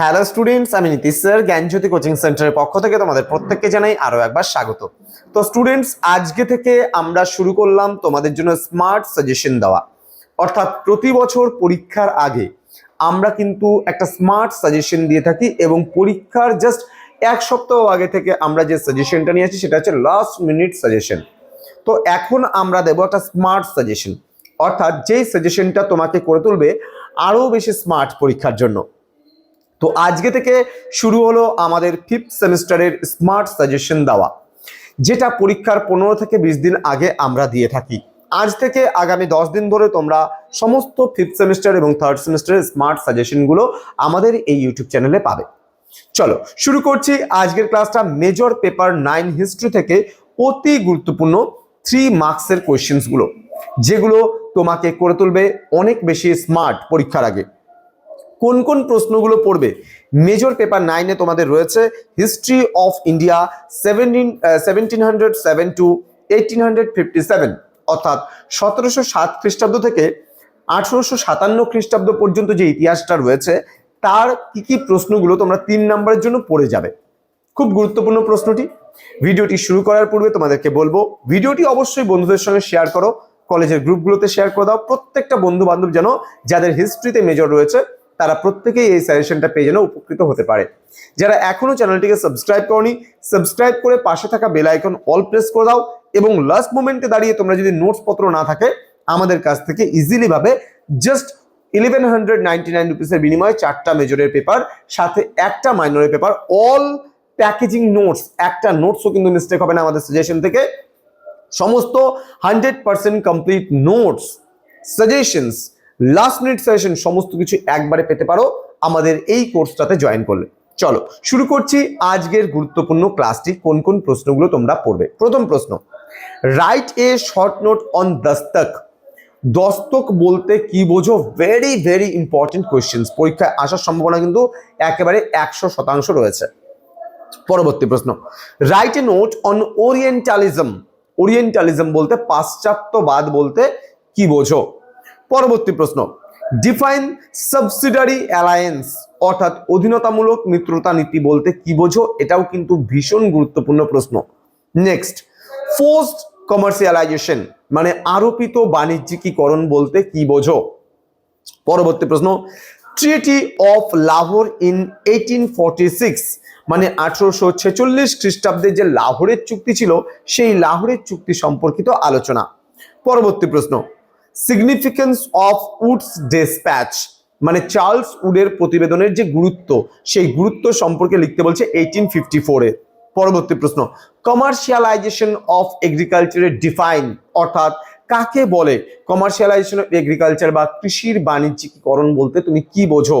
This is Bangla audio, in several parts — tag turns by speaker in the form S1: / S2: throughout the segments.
S1: হ্যালো স্টুডেন্টস আমি নীতিশ স্যার, জ্ঞানজ্যোতি কোচিং সেন্টারের পক্ষ থেকে তোমাদের প্রত্যেককে জানাই আরও একবার স্বাগত। তো স্টুডেন্টস আজকে থেকে আমরা শুরু করলাম তোমাদের জন্য স্মার্ট সাজেশন দেওয়া। অর্থাৎ প্রতি বছর পরীক্ষার আগে আমরা কিন্তু একটা স্মার্ট সাজেশন দিয়ে থাকি এবং পরীক্ষার জাস্ট এক সপ্তাহ আগে থেকে আমরা যে সাজেশনটা নিয়ে আসি সেটা হচ্ছে লাস্ট মিনিট সাজেশন তো এখন আমরা দেবো একটা স্মার্ট সাজেশন অর্থাৎ যেই সাজেশনটা তোমাকে করে তুলবে আরও বেশি স্মার্ট পরীক্ষার জন্য। তো আজকে থেকে শুরু হলো আমাদের ফিফথ সেমিস্টারের স্মার্ট সাজেশন দেওয়া, যেটা পরীক্ষার পনেরো থেকে বিশ দিন আগে আমরা দিয়ে থাকি। আজ থেকে আগামী দশ দিন ধরে তোমরা সমস্ত ফিফথ সেমিস্টার এবং থার্ড সেমিস্টারের স্মার্ট সাজেশনগুলো আমাদের এই ইউটিউব চ্যানেলে পাবে। চলো, শুরু করছি আজকের ক্লাসটা মেজর পেপার নাইন হিস্ট্রি থেকে অতি গুরুত্বপূর্ণ থ্রি মার্কসের কোয়েশ্চেন্সগুলো যেগুলো তোমাকে করে তুলবে অনেক বেশি স্মার্ট পরীক্ষার আগে। কোন কোন প্রশ্নগুলো পড়বে? মেজর পেপার নাইনে তোমাদের রয়েছে history of India seventeen hundred seven to hundred fifty seven অর্থাৎ সতেরোশো সাত খ্রিস্টাব্দ থেকে আঠারোশো সাতান্ন খ্রিস্টাব্দ পর্যন্ত যে ইতিহাসটা রয়েছে, তার কি কি প্রশ্নগুলো তোমরা তিন নম্বরের জন্য পড়ে যাবে? খুব গুরুত্বপূর্ণ প্রশ্নটি। ভিডিওটি শুরু করার পূর্বে তোমাদেরকে বলব, ভিডিওটি অবশ্যই বন্ধুদের সঙ্গে শেয়ার করো, কলেজের গ্রুপগুলোতে শেয়ার করে দাও, প্রত্যেকটা বন্ধু বান্ধব যেন যাদের হিস্ট্রিতে মেজর রয়েছে তারা প্রত্যেকেই এই সাজেশনটা পেয়ে যেন উপকৃত হতে পারে। যারা এখনও চ্যানেলটিকে সাবস্ক্রাইব করনি, সাবস্ক্রাইব করে পাশে থাকা বেল আইকন অল প্রেস করে দাও এবং লাস্ট মোমেন্টে দাঁড়িয়ে তোমরা যদি নোটস পত্র না থাকে, আমাদের কাছ থেকে ইজিলি ভাবে just eleven hundred ninety nine রুপিসের বিনিময়ে চারটা মেজরের পেপার সাথে একটা মাইনরের পেপার অল প্যাকেজিং নোটস একটা নোটসও কিন্তু মিস্টেক হবে না আমাদের সাজেশন থেকে। সমস্ত hundred percent complete notes suggestions last minute suggestion সমস্ত কিছু একবারে পেতে পারো। আমাদের এই কোর্সটাতে জয়েন করলে। চলো, শুরু করছি আজকের গুরুত্বপূর্ণ ক্লাসটি কোন কোন প্রশ্নগুলো তোমরা পড়বে? প্রথম প্রশ্ন write a short note on dastak. দস্তক বলতে কি বোঝো? ভেরি ভেরি ইম্পর্টেন্ট কোয়েশ্চেন্স পরীক্ষায় আসার সম্ভাবনা কিন্তু একেবারে একশো শতাংশ রয়েছে। পরবর্তী প্রশ্ন write a note on orientalism orientalism বলতে পাশ্চাত্যবাদ বলতে কি বোঝো? পরবর্তী প্রশ্ন। ডিফাইন সাবসিডারি অ্যালায়েন্স অর্থাৎ অধীনতামূলক মিত্রতা নীতি বলতে কি বোঝো, এটাও কিন্তু ভীষণ গুরুত্বপূর্ণ প্রশ্ন। নেক্সট ফোর্সড কমার্শিয়ালাইজেশন মানে আরোপিত বাণিজ্যিকীকরণ বলতে কি বোঝো? পরবর্তী প্রশ্ন treaty of Lahore in eighteen মানে আঠারোশো ছেচল্লিশ খ্রিস্টাব্দে যে লাহোরের চুক্তি ছিল, সেই লাহোরের চুক্তি সম্পর্কিত আলোচনা। পরবর্তী প্রশ্ন সিগনিফিকেন্স অফ উডস ডেসপ্যাচ মানে চার্লস উডের প্রতিবেদনের যে গুরুত্ব, সেই গুরুত্ব সম্পর্কে লিখতে বলছে এইটিন ফিফটি ফোরে পরবর্তী প্রশ্ন কমার্শিয়ালাইজেশন অফ এগ্রিকালচারের ডিফাইন অর্থাৎ কাকে বলে? কমার্শিয়ালাইজেশন অফ এগ্রিকালচার বা কৃষির বাণিজ্যিকীকরণ বলতে তুমি কি বোঝো?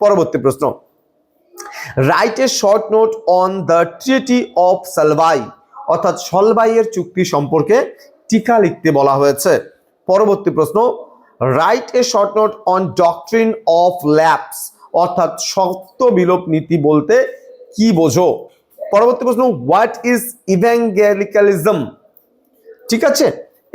S1: পরবর্তী প্রশ্ন write a short note on the treaty of Salbai অর্থাৎ সলভাইয়ের চুক্তি সম্পর্কে টিকা লিখতে বলা হয়েছে। পরবর্তী প্রশ্ন write a short note on doctrine of lapse অর্থাৎ সত্য বিলোপ নীতি বলতে কি বোঝো? পরবর্তী প্রশ্ন হোয়াট ইজ ইভ্যাঙ্গেলিক্যালিজম ঠিক আছে?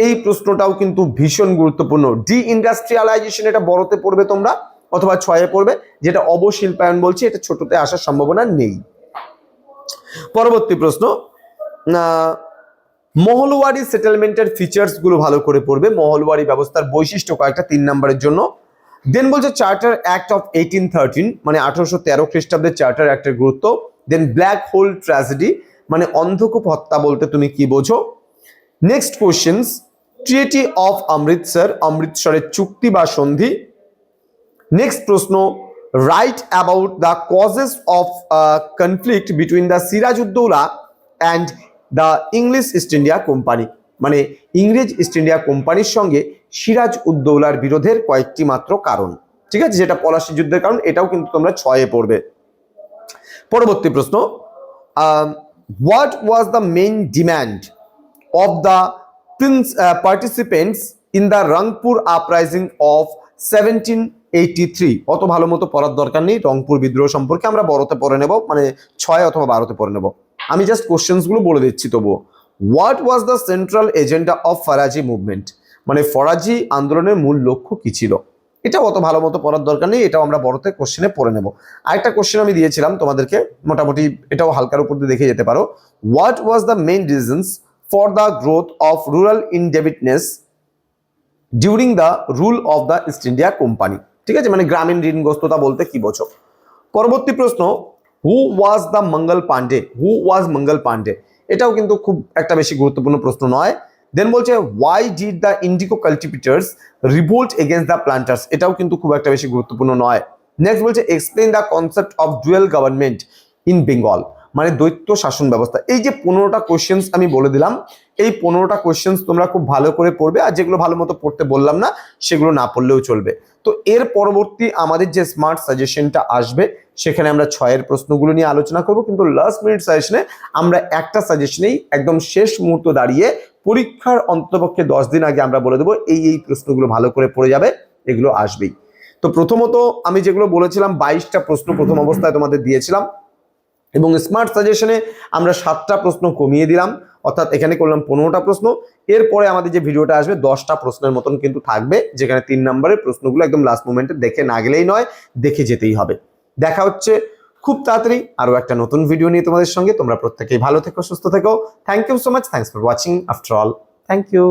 S1: এই প্রশ্নটাও কিন্তু ভীষণ গুরুত্বপূর্ণ। ডি ইন্ডাস্ট্রিয়ালাইজেশন এটা বড়তে পড়বে তোমরা, অথবা ছয়ে পড়বে, যেটা অবশিল্পায়ন বলছি, এটা ছোটতে আসার সম্ভাবনা নেই। পরবর্তী প্রশ্ন মহলওয়ারি সেটেলমেন্টের ফিচার্সগুলো ভালো করে পড়বে। মহলওয়ারি ব্যবস্থার বৈশিষ্ট্য কয়েকটা তিন নম্বরের জন্য। দেন বলছে charter act of eighteen thirteen মানে আঠারোশো তেরো খ্রিস্টাব্দের চার্টার অ্যাক্টের গুরুত্ব। দেন ব্ল্যাক হোল ট্র্যাজেডি মানে অন্ধকূপ হত্যা বলতে তুমি কি বোঝো? Next questions treaty of Amritsar অমৃতসরের চুক্তি বা সন্ধি। নেক্সট প্রশ্ন write about the causes of conflict between the Sirajuddaulah and the English East India Company. মানে ইংরেজ ইস্ট ইন্ডিয়া কোম্পানির সঙ্গে সিরাজ উদ্দৌলার বিরোধের কয়েকটি মাত্র কারণ। ঠিক আছে? যেটা পলাশি যুদ্ধের কারণ, এটাও কিন্তু তোমরা ছয়ে পড়বে। পরবর্তী প্রশ্ন what was the main demand of the prince participants in the Rangpur uprising of seventeen eighty three অত ভালো মতো পড়ার দরকার নেই। রংপুর বিদ্রোহ সম্পর্কে আমরা বড়তে পড়ে নেব মানে ছয় অথবা বারোতে পড়ে নেব। আমি জাস্ট কোশ্চেন্সগুলো বলে দিচ্ছি তবুও what was the central agenda of Faraizi movement মানে ফরাজি আন্দোলনের মূল লক্ষ্য কি ছিল? এটা অত ভালো মতো পড়ার দরকার নেই এটাও আমরা বড়তে কোশ্চেনে পড়ে নেব। আরেকটা কোশ্চেন আমি দিয়েছিলাম তোমাদেরকে, মোটামুটি এটাও হালকার উপর দিয়ে দেখে যেতে পারো। What was the main reasons for the growth of rural indebtedness during the rule of the East India Company ঠিক আছে? মানে গ্রামীণ ঋণগ্রস্ততা বলতে কি বোঝো? পরবর্তী প্রশ্ন who was the Mangal Pandey who was Mangal Pandey এটাও কিন্তু খুব একটা বেশি গুরুত্বপূর্ণ প্রশ্ন নয়। দেন বলছে why did the indigo cultivators revolt against the planters এটাও কিন্তু খুব একটা বেশি গুরুত্বপূর্ণ নয়। নেক্সট বলছে explain the concept of dual government in Bengal মানে দ্বৈত শাসন ব্যবস্থা। এই যে পনেরোটা কোশ্চেন্স আমি বলে দিলাম, এই পনেরোটা কোশ্চেন্স তোমরা খুব ভালো করে পড়বে, আর যেগুলো ভালো মতো পড়তে বললাম না, সেগুলো না পড়লেও চলবে। তো এর পরবর্তী আমাদের যে স্মার্ট সাজেশনটা আসবে, সেখানে আমরা ছয়ের প্রশ্নগুলো নিয়ে আলোচনা করব। কিন্তু লাস্ট মিনিট সাজেশনে আমরা একটা সাজেশনেই একদম শেষ মুহূর্ত দাঁড়িয়ে পরীক্ষার অন্তপক্ষে দশ দিন আগে আমরা বলে দেবো, এই এই প্রশ্নগুলো ভালো করে পড়ে যাবে, এগুলো আসবেই। তো প্রথমত আমি যেগুলো বলেছিলাম, বাইশটা প্রশ্ন প্রথম অবস্থায় তোমাদের দিয়েছিলাম এবং স্মার্ট সাজেশনে আমরা সাতটা প্রশ্ন কমিয়ে দিলাম। অর্থাৎ এখানে করলাম পনেরোটা প্রশ্ন। এরপরে আমাদের যে ভিডিওটা আসবে, দশটা প্রশ্নের মতন কিন্তু থাকবে, যেখানে তিন নম্বরের প্রশ্নগুলো একদম লাস্ট মোমেন্টে দেখে না গেলেই নয়, দেখে যেতেই হবে। দেখা হচ্ছে খুব তাড়াতাড়ি আরও একটা নতুন ভিডিও নিয়ে তোমাদের সঙ্গে। তোমরা প্রত্যেকেই ভালো থেকো, সুস্থ থেকো। Thank you so much thanks for watching after all thank you